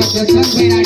બધાને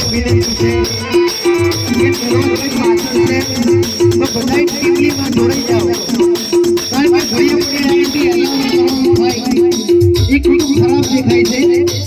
વિનંતી છે. કે દરરોજ પાછળ છે. તો બધાય ટીમલીમાં જોડાઈ જાઓ. કારણ કે ઘડીએ ઘડીએ અહીંથી એલાઉન્સ કરવાનું થાય એ ખૂબ ખરાબ દેખાય છે.